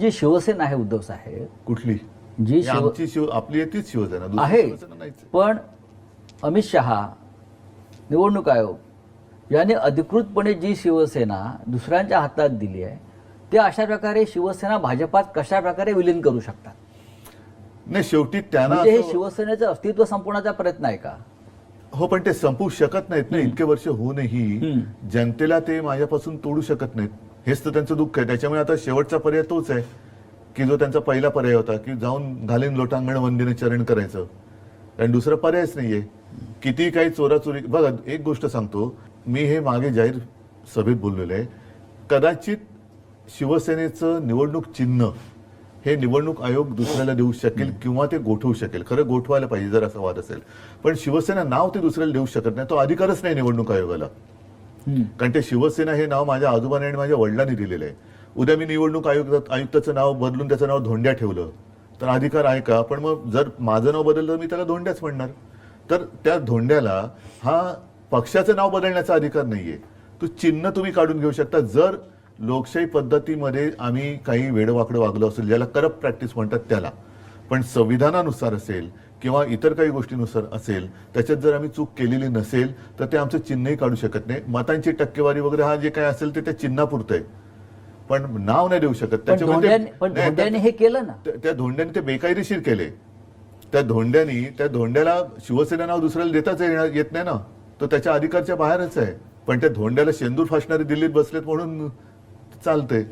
जी शिवसेना आहे उद्धव साहेब कुठली? जी शिव आमची शिव आपली तीच शिवसेना दुसरी आहे. शिवसेना नाहीच. आहे. पण अमित शहा निवडणूक आयोग यांनी अधिकृतपणे जी शिवसेना दुसऱ्यांच्या हातात दिली आहे ते अशा प्रकारे शिवसेना भाजपात कशा प्रकारे विलीन करू शकतात? नाही शेवटी त्यांना म्हणजे हे असं- शिवसेनेचं अस्तित्व संपवण्याचा प्रयत्न आहे का? हो पण ते संपवू शकत नाहीत ना इतके वर्ष होऊनही हम्म. जनतेला ते माझ्यापासून तोडू शकत नाहीत. हेच तर त्यांचं दुःख आहे. त्याच्यामुळे आता शेवटचा पर्याय तोच आहे की जो त्यांचा पहिला पर्याय होता की जाऊन घालीन लोटांगण वंदीने चरण करायचं. कारण दुसरा पर्यायच नाहीये. किती काही चोराचोरी बघा एक गोष्ट सांगतो. मी हे मागे जाहीर सभेत बोललेलो आहे. कदाचित शिवसेनेचं निवडणूक चिन्ह हे निवडणूक आयोग दुसऱ्याला देऊ शकेल किंवा ते गोठवू शकेल. खरं गोठवायला पाहिजे जर असा वाद असेल. पण शिवसेना नाव ते दुसऱ्याला देऊ शकत नाही. तो अधिकारच नाही निवडणूक आयोगाला. कारण ते शिवसेना हे नाव माझ्या आजोबाने आणि माझ्या वडिलांनी दिलेलं आहे. उद्या मी निवडणूक आयुक्त आयुक्ताचं नाव बदलून त्याचं नाव धोंड्या ठेवलं तर अधिकार आहे का? पण मग जर माझं नाव बदललं तर मी त्याला धोंड्याच म्हणणार. तर त्या धोंड्याला हा पक्षाचं नाव बदलण्याचा अधिकार नाहीये. तो चिन्ह तुम्ही काढून घेऊ शकता. जर लोकशाही पद्धतीमध्ये आम्ही काही वेडवाकडं वागलो असेल ज्याला करप्ट प्रॅक्टिस म्हणतात त्याला पण संविधानानुसार असेल किंवा इतर काही गोष्टीनुसार असेल त्याच्यात जर आम्ही चूक केलेली नसेल तर ते आमचं चिन्हही काढू शकत नाही. मतांची टक्केवारी वगैरे हा जे काही असेल ते त्या चिन्हापुरतं आहे. पण नाव नाही देऊ शकत. पण त्याच्यामुळे ते- धोंड्याने पण नाही, धोंड्याने हे केलं ना. त्या- धोंड्याने ते बेकायदेशीर केले. त्या धोंड्यानी त्या धोंड्याला शिवसेना नाव दुसऱ्याला देताच येणार- येत नाही ना. तो त्याच्या अधिकारच्या बाहेरच आहे. पण त्या धोंड्याला शेंदूर फासणारे दिल्लीत बसलेत म्हणून चालतंय.